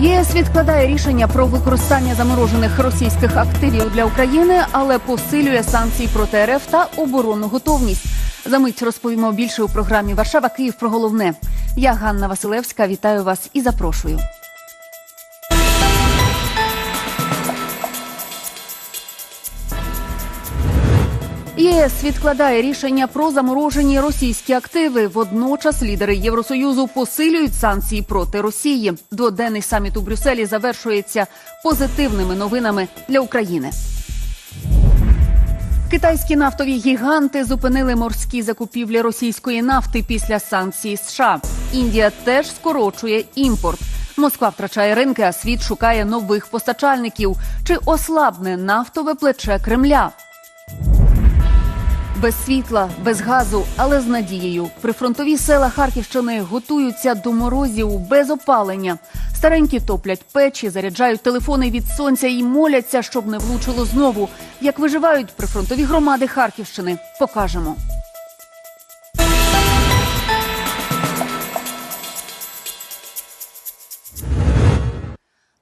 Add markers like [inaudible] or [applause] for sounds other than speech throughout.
ЄС відкладає рішення про використання заморожених російських активів для України, але посилює санкції проти РФ та оборонну готовність. За мить розповімо більше у програмі Варшава Київ про головне. Я Ганна Василевська. Вітаю вас і запрошую. ЄС відкладає рішення про заморожені російські активи. Водночас лідери Євросоюзу посилюють санкції проти Росії. Дводенний саміт у Брюсселі завершується позитивними новинами для України. Китайські нафтові гіганти зупинили морські закупівлі російської нафти після санкцій США. Індія теж скорочує імпорт. Москва втрачає ринки, а світ шукає нових постачальників. Чи ослабне нафтове плече Кремля? Без світла, без газу, але з надією. Прифронтові села Харківщини готуються до морозів без опалення. Старенькі топлять печі, заряджають телефони від сонця і моляться, щоб не влучило знову. Як виживають прифронтові громади Харківщини, покажемо.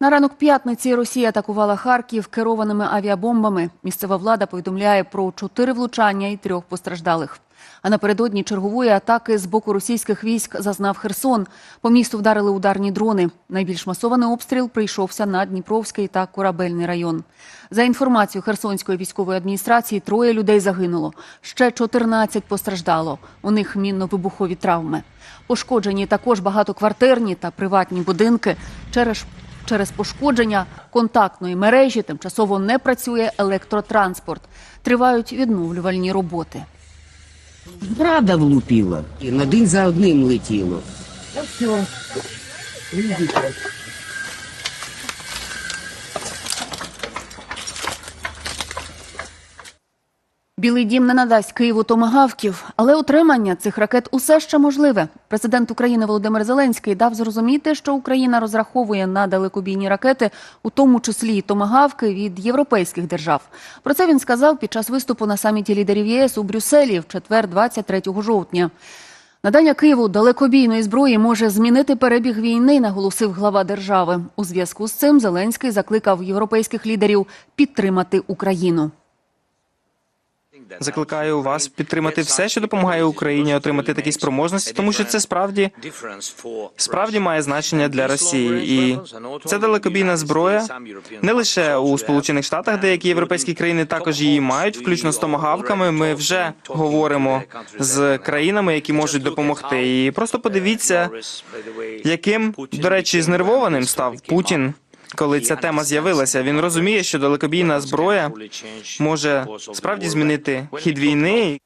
На ранок п'ятниці Росія атакувала Харків керованими авіабомбами. Місцева влада повідомляє про чотири влучання і трьох постраждалих. А напередодні чергової атаки з боку російських військ зазнав Херсон. По місту вдарили ударні дрони. Найбільш масований обстріл прийшовся на Дніпровський та Корабельний район. За інформацією Херсонської військової адміністрації, троє людей загинуло. Ще 14 постраждало. У них мінно-вибухові травми. Пошкоджені також багатоквартирні та приватні будинки. Через Через пошкодження контактної мережі тимчасово не працює електротранспорт. Тривають відновлювальні роботи. Рада влупила. І на день за одним летіло. Білий дім не надасть Києву томагавків, але утримання цих ракет усе ще можливе. Президент України Володимир Зеленський дав зрозуміти, що Україна розраховує на далекобійні ракети, у тому числі й томагавки від європейських держав. Про це він сказав під час виступу на саміті лідерів ЄС у Брюсселі в четвер, 23 жовтня. Надання Києву далекобійної зброї може змінити перебіг війни, наголосив глава держави. У зв'язку з цим Зеленський закликав європейських лідерів підтримати Україну. Закликаю вас підтримати все, що допомагає Україні отримати такі спроможності, тому що це справді справді має значення для Росії, і це далекобійна зброя не лише у Сполучених Штатах, деякі європейські країни також її мають, включно з томагавками. Ми вже говоримо з країнами, які можуть допомогти. І просто подивіться, яким до речі знервованим став Путін. Коли ця тема з'явилася, він розуміє, що далекобійна зброя може справді змінити хід війни.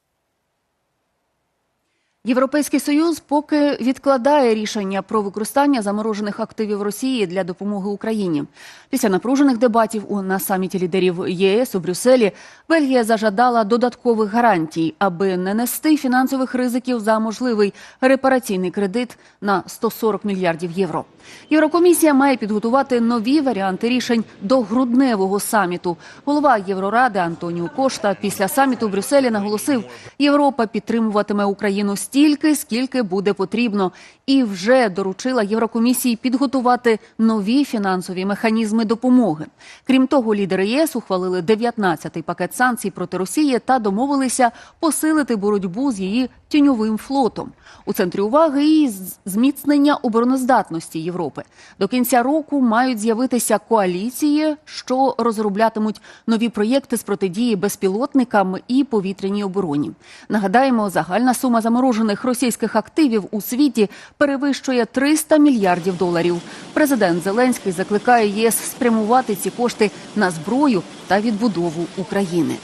Європейський союз поки відкладає рішення про використання заморожених активів Росії для допомоги Україні. Після напружених дебатів у на саміті лідерів єС у Брюсселі Бельгія зажадала додаткових гарантій, аби не нести фінансових ризиків за можливий репараційний кредит на 140 мільярдів євро. Єврокомісія має підготувати нові варіанти рішень до грудневого саміту. Голова Євроради Антоніо Кошта після саміту в Брюсселі наголосив, Європа підтримуватиме Україну стільки, скільки буде потрібно, і вже доручила Єврокомісії підготувати нові фінансові механізми допомоги. Крім того, лідери ЄС ухвалили 19-й пакет санкцій проти Росії та домовилися посилити боротьбу з її тіньовим флотом. У центрі уваги і зміцнення обороноздатності Європи. До кінця року мають з'явитися коаліції, що розроблятимуть нові проєкти з протидії безпілотникам і повітряній обороні. Нагадаємо, загальна сума заморожених російських активів у світі перевищує 300 мільярдів доларів. Президент Зеленський закликає ЄС спрямувати ці кошти на зброю та відбудову України.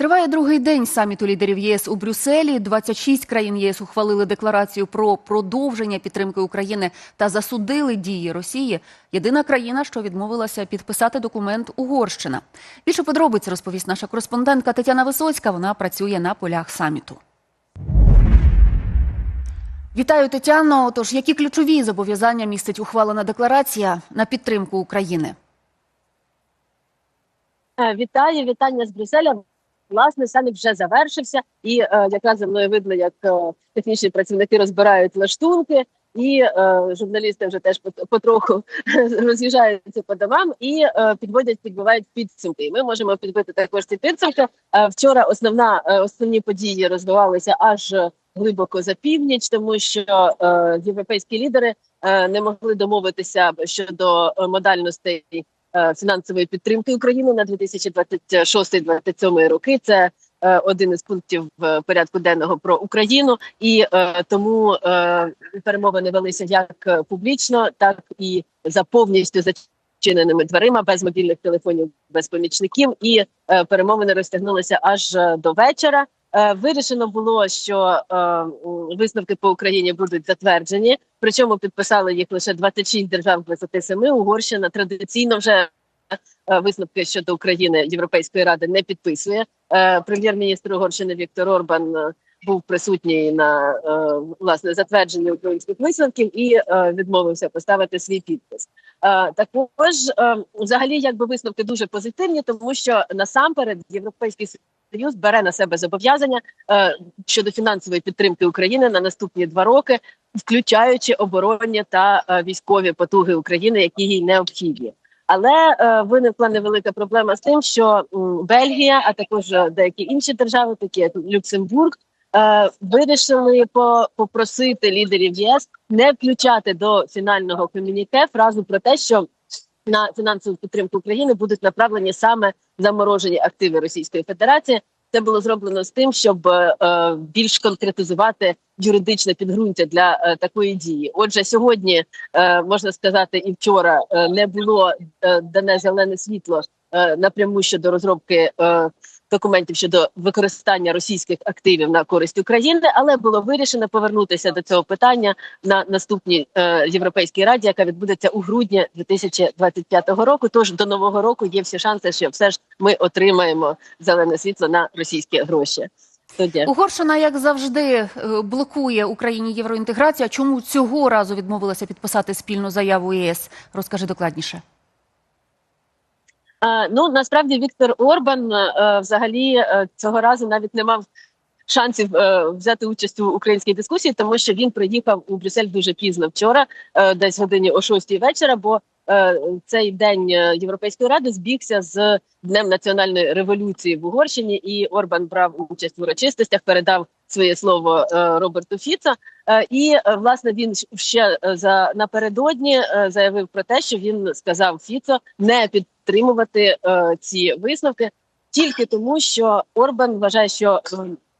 Триває другий день саміту лідерів ЄС у Брюсселі. 26 країн ЄС ухвалили декларацію про продовження підтримки України та засудили дії Росії. Єдина країна, що відмовилася підписати документ Угорщина. Більше подробиць розповість наша кореспондентка Тетяна Висоцька. Вона працює на полях саміту. Вітаю Тетяно. Тож які ключові зобов'язання містить ухвалена декларація на підтримку України? Е, Вітаю, вітання з Брюсселя. Власне саміт вже завершився, і е, якраз за мною видно, як е, технічні працівники розбирають лаштунки. І е, журналісти вже теж пот- потроху [laughs] роз'їжджаються по домам і підводять, підбивають підсумки. Ми можемо підбити також ці підсумки. Вчора основна основні події розвивалися аж глибоко за північ, тому що європейські лідери не могли домовитися щодо модальностей фінансової підтримки України на 2026-2027 роки. Це е, один із пунктів порядку денного про Україну, і е, тому е, перемовини велися як е, публічно, так і за повністю зачиненими дверима, без мобільних телефонів, без помічників, і е, перемовини розтягнулися аж е, до вечора. Е, Вирішено було, що е, висновки по Україні будуть затверджені. Причому підписали їх лише 26 держав з 27. Угорщина традиційно вже е, висновки щодо України Європейської ради не підписує. Прем'єр-міністр Угорщини Віктор Орбан був присутній на е, власне затвердженні українських висновків і е, відмовився поставити свій підпис. Е, Також е, взагалі, якби висновки дуже позитивні, тому що насамперед європейський Союз бере на себе зобов'язання е, щодо фінансової підтримки України на наступні два роки, включаючи оборонні та е, військові потуги України, які їй необхідні. Але е, виникла невелика проблема з тим, що м, Бельгія, а також е, деякі інші держави, такі як Люксембург, е, вирішили по, попросити лідерів ЄС не включати до фінального комюніке фразу про те, що на фінансову підтримку України будуть направлені саме заморожені активи Російської Федерації. Це було зроблено з тим, щоб е, е, більш конкретизувати юридичне підґрунтя для е, такої дії. Отже, сьогодні е, можна сказати, і вчора е, не було дане зелене світло напряму щодо розробки документів щодо використання російських активів на користь України, але було вирішено повернутися до цього питання на наступній е, європейській раді, яка відбудеться у грудні 2025 року. Тож до нового року є всі шанси, що все ж ми отримаємо зелене світло на російські гроші. Тоді. Угорщина, як завжди, е, блокує Україні євроінтеграцію. А чому цього разу відмовилася підписати спільну заяву ЄС? Розкажи докладніше. Е, ну насправді Віктор Орбан е, взагалі е, цього разу навіть не мав шансів взяти участь у українській дискусії, тому що він приїхав у Брюссель дуже пізно вчора, десь годині о 6 вечора. Бо цей день Європейської ради збігся з днем національної революції в Угорщині, і Орбан брав участь в урочистостях, передав своє слово Роберту Фіцо. Е, І е, власне він ще е, за напередодні заявив про те, що він сказав Фіцо не підтримувати ці висновки тільки тому, що Орбан вважає, що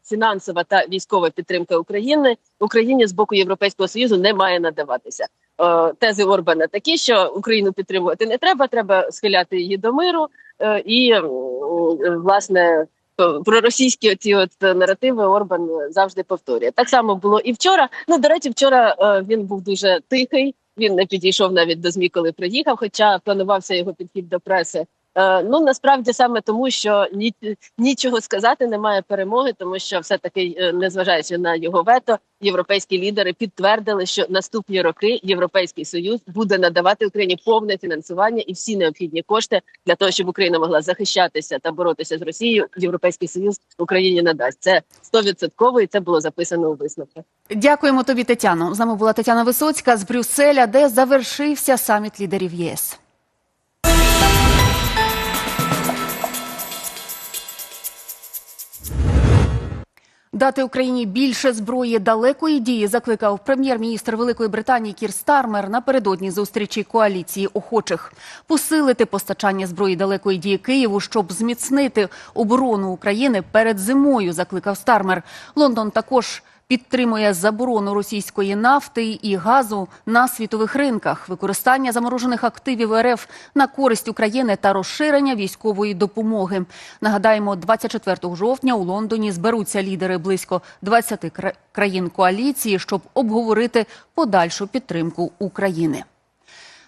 фінансова та військова підтримка України Україні з боку Європейського союзу не має надаватися. Тези Орбана такі, що Україну підтримувати не треба, треба схиляти її до миру і власне. Е, Про російські ці от наративи Орбан завжди повторює. Так само було і вчора. Ну до речі, вчора е, він був дуже тихий. Він не підійшов навіть до змі, коли приїхав. Хоча планувався його підхід до преси. Е, ну насправді саме тому, що ні, нічого сказати немає перемоги, тому що все таки, е, незважаючи на його вето, європейські лідери підтвердили, що наступні роки Європейський союз буде надавати Україні повне фінансування і всі необхідні кошти для того, щоб Україна могла захищатися та боротися з Росією. Європейський союз Україні надасть це стовідсотково, і це було записано у висновках. Дякуємо тобі, Тетяно. З нами була Тетяна Висоцька з Брюсселя, де завершився саміт лідерів ЄС. Дати Україні більше зброї далекої дії закликав прем'єр-міністр Великої Британії Кір Стармер напередодні зустрічі коаліції охочих посилити постачання зброї далекої дії Києву, щоб зміцнити оборону України перед зимою. Закликав Стармер. Лондон також підтримує заборону російської нафти і газу на світових ринках, використання заморожених активів РФ на користь України та розширення військової допомоги. Нагадаємо, 24 жовтня у Лондоні зберуться лідери близько 20 кра- країн коаліції, щоб обговорити подальшу підтримку України.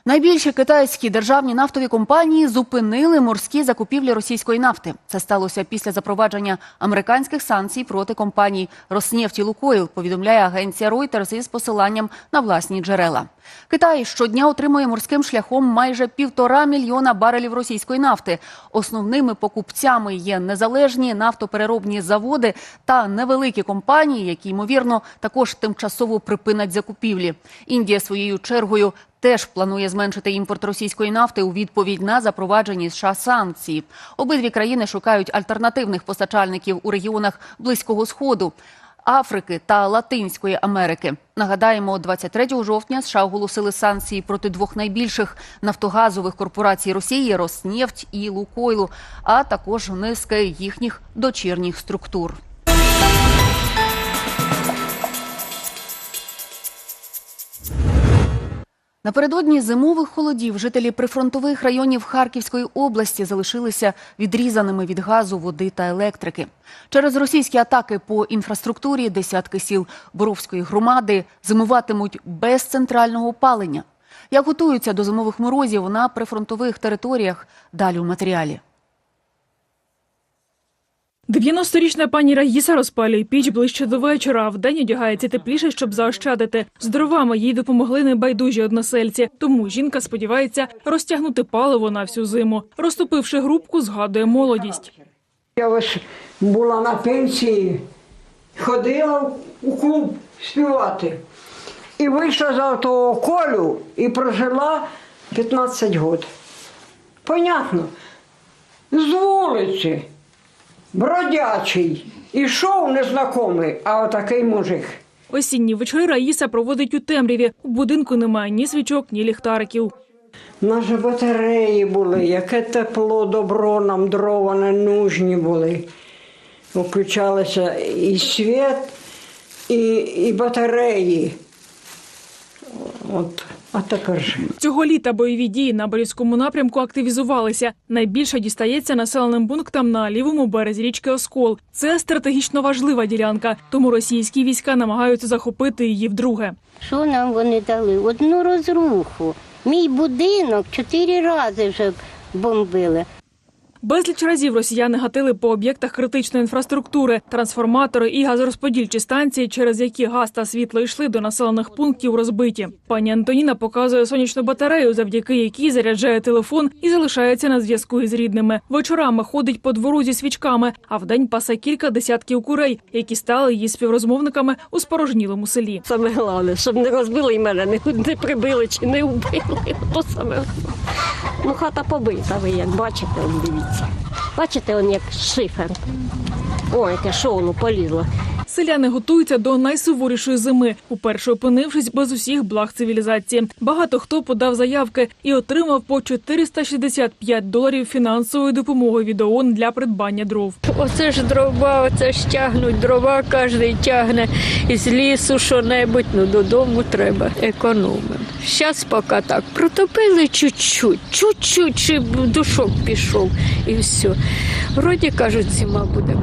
Найбільші китайські державні нафтові компанії зупинили морські закупівлі російської нафти. Це сталося після запровадження американських санкцій проти компаній «Роснефть» «Лукойл», повідомляє агенція Reuters із посиланням на власні джерела. Китай щодня отримує морським шляхом майже півтора мільйона барелів російської нафти. Основними покупцями є незалежні нафтопереробні заводи та невеликі компанії, які ймовірно також тимчасово припинять закупівлі. Індія своєю чергою теж планує зменшити імпорт російської нафти у відповідь на запроваджені США санкції. Обидві країни шукають альтернативних постачальників у регіонах Близького Сходу. Африки та Латинської Америки. Нагадаємо, 23 жовтня США оголосили санкції проти двох найбільших нафтогазових корпорацій Росії Роснефть і Лукойлу, а також низки їхніх дочірніх структур. Напередодні зимових холодів жителі прифронтових районів Харківської області залишилися відрізаними від газу, води та електрики. Через російські атаки по інфраструктурі десятки сіл Боровської громади зимуватимуть без центрального опалення. Як готуються до зимових морозів на прифронтових територіях? Далі у матеріалі. 90-річна пані Раїса розпалює піч ближче до вечора. а Вдень одягається тепліше, щоб заощадити. З дровами їй допомогли небайдужі односельці. Тому жінка сподівається розтягнути паливо на всю зиму. Розтопивши грубку, згадує молодість. Я ось була на пенсії, ходила у клуб співати. І вийшла за того колю і прожила 15 років. Понятно. З вулиці, бродячий, ішов незнайомий, а отакий мужик. Осінні вечори Раїса проводить у темряві. У будинку немає ні свічок, ні ліхтариків. У нас же батареї були, яке тепло, добро нам дрова не нужні були. Включалися і світ, і, і батареї. От, а же. Цього літа бойові дії на Борівському напрямку активізувалися. Найбільше дістається населеним пунктам на лівому березі річки Оскол. Це стратегічно важлива ділянка, тому російські війська намагаються захопити її вдруге. Що нам вони дали? Одну розруху. Мій будинок чотири рази вже бомбили. Безліч разів росіяни гатили по об'єктах критичної інфраструктури, трансформатори і газорозподільчі станції, через які газ та світло йшли до населених пунктів, розбиті. Пані Антоніна показує сонячну батарею, завдяки якій заряджає телефон і залишається на зв'язку із рідними. Вечорами ходить по двору зі свічками, а вдень пасе кілька десятків курей, які стали її співрозмовниками у спорожнілому селі. Саме головне, щоб не розбили і мене, не, не прибили чи не вбили. То саме. Ну, хата побита, ви як бачите, дивіться. Бачите, он як шифер. О, яке шоу воно полізло. Селяни готуються до найсуворішої зими, уперше опинившись без усіх благ цивілізації. Багато хто подав заявки і отримав по 465 доларів фінансової допомоги від ООН для придбання дров. Оце ж дрова, оце ж тягнуть дрова, кожен тягне із лісу що-небудь, ну додому треба економимо. Зараз поки так протопили чуть-чуть, чуть-чуть, чи душок пішов і все. Вроді кажуть, зима буде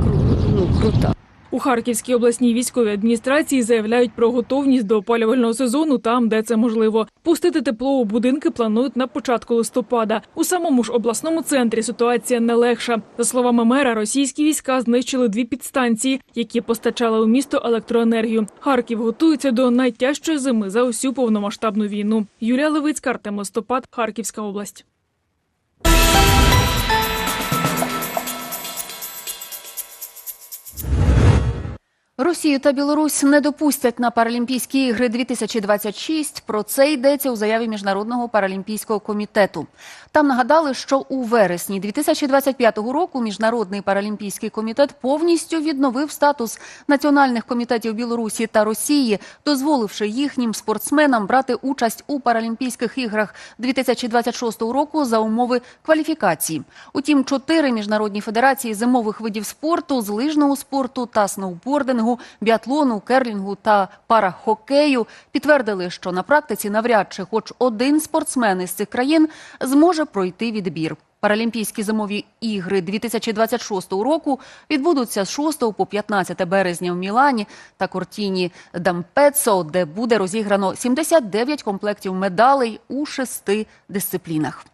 ну, крута. У Харківській обласній військовій адміністрації заявляють про готовність до опалювального сезону там, де це можливо. Пустити тепло у будинки планують на початку листопада. У самому ж обласному центрі ситуація не легша. За словами мера, російські війська знищили дві підстанції, які постачали у місто електроенергію. Харків готується до найтяжчої зими за усю повномасштабну війну. Юлія Левицька, Артем Листопад, Харківська область. Росію та Білорусь не допустять на Паралімпійські ігри 2026. Про це йдеться у заяві Міжнародного паралімпійського комітету. Там нагадали, що у вересні 2025 року Міжнародний паралімпійський комітет повністю відновив статус національних комітетів Білорусі та Росії, дозволивши їхнім спортсменам брати участь у Паралімпійських іграх 2026 року за умови кваліфікації. Утім, чотири міжнародні федерації зимових видів спорту з лижного спорту та сноубордингу, біатлону, керлінгу та парахокею підтвердили, що на практиці навряд чи хоч один спортсмен із цих країн зможе пройти відбір. Паралімпійські зимові ігри 2026 року відбудуться з 6 по 15 березня в Мілані та Кортіні Дампецо, де буде розіграно 79 комплектів медалей у шести дисциплінах.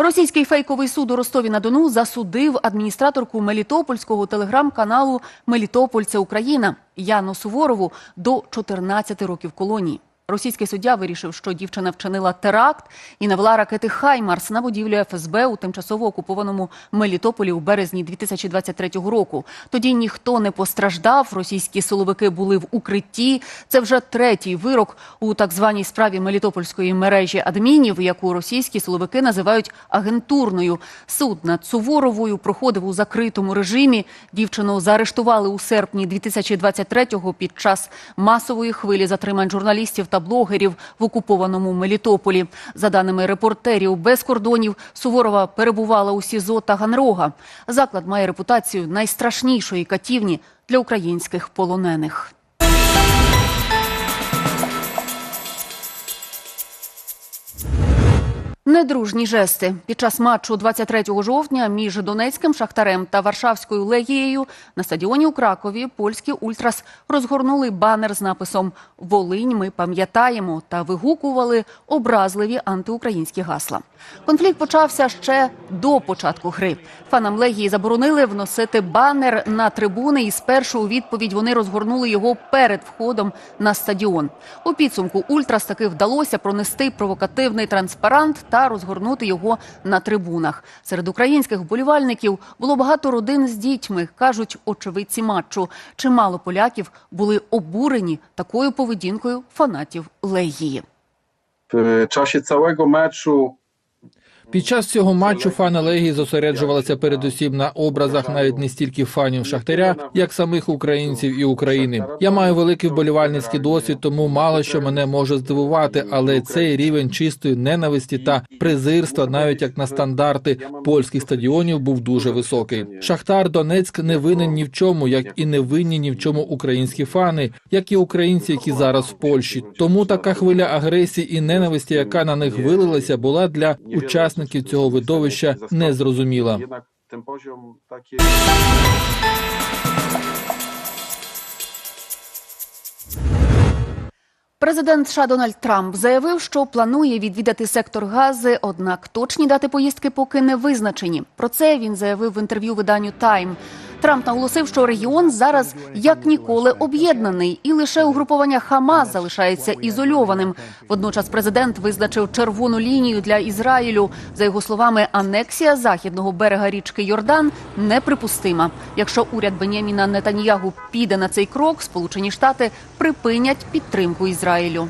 Російський фейковий суд у Ростові на Дону засудив адміністраторку Мелітопольського телеграм-каналу Мелітополь це Україна Яну Суворову до 14 років колонії. Російський суддя вирішив, що дівчина вчинила теракт і навела ракети Хаймарс на будівлю ФСБ у тимчасово окупованому Мелітополі у березні 2023 року. Тоді ніхто не постраждав. Російські силовики були в укритті. Це вже третій вирок у так званій справі Мелітопольської мережі адмінів, яку російські силовики називають агентурною. Суд над Суворовою проходив у закритому режимі. Дівчину заарештували у серпні 2023-го під час масової хвилі затримань журналістів та блогерів в окупованому Мелітополі. За даними репортерів без кордонів, Суворова перебувала у СІЗО та Ганрога. Заклад має репутацію найстрашнішої катівні для українських полонених. Недружні жести під час матчу 23 жовтня між Донецьким шахтарем та Варшавською легією на стадіоні у Кракові польські ультрас розгорнули банер з написом Волинь. Ми пам'ятаємо та вигукували образливі антиукраїнські гасла. Конфлікт почався ще до початку гри. Фанам легії заборонили вносити банер на трибуни, і спершу у відповідь вони розгорнули його перед входом на стадіон. У підсумку ультрас таки вдалося пронести провокативний транспарант та розгорнути його на трибунах. Серед українських вболівальників було багато родин з дітьми, кажуть очевидці матчу. Чимало поляків були обурені такою поведінкою фанатів легії. В czasie całego meczu Під час цього матчу фани Легії зосереджувалися передусім на образах навіть не стільки фанів Шахтаря, як самих українців і України. Я маю великий вболівальницький досвід, тому мало що мене може здивувати, але цей рівень чистої ненависті та презирства, навіть як на стандарти польських стадіонів, був дуже високий. Шахтар Донецьк не винен ні в чому, як і не винні ні в чому українські фани, як і українці, які зараз в Польщі. Тому така хвиля агресії і ненависті, яка на них вилилася, була для учасників цього видовища незрозуміла. jednak ten poziom taki Президент США Дональд Трамп заявив, що планує відвідати сектор Гази, однак точні дати поїздки поки не визначені. Про це він заявив в інтерв'ю виданню Тайм. Трамп наголосив, що регіон зараз як ніколи об'єднаний, і лише угруповання Хамас залишається ізольованим. Водночас президент визначив червону лінію для Ізраїлю. За його словами, анексія західного берега річки Йордан неприпустима. Якщо уряд Беняміна Нетаньягу піде на цей крок, Сполучені Штати припинять підтримку Ізраїлю.